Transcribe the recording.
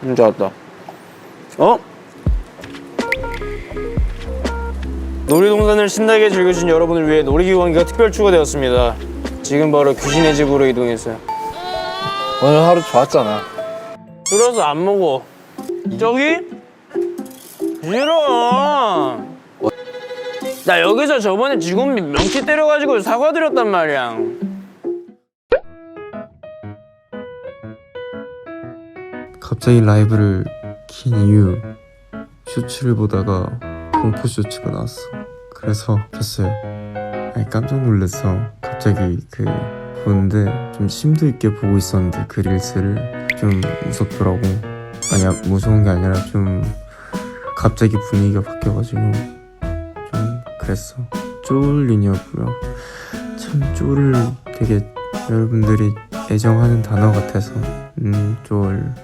진짜 왔다. 어? 놀이동산을 신나게 즐겨주신 여러분을 위해 놀이기관기가 특별 추가되었습니다. 지금 바로 귀신의 집으로 이동했어요. 오늘 하루 좋았잖아. 줄여서 안 먹어. 저기? 싫어. 나 여기서 저번에 직원비 명치 때려가지고 사과드렸단 말이야. 갑자기 라이브를 킨 이후 쇼츠를 보다가 공포 쇼츠가 나왔어. 그래서 켰어요. 아니 깜짝 놀랐어. 갑자기 그 보는데 좀 심도 있게 보고 있었는데 그 릴스를 좀 무섭더라고. 아니야 무서운 게 아니라 좀 갑자기 분위기가 바뀌어가지고 좀 그랬어. 쫄리냐고요. 참 쫄을 되게 여러분들이 애정하는 단어 같아서 음 쫄.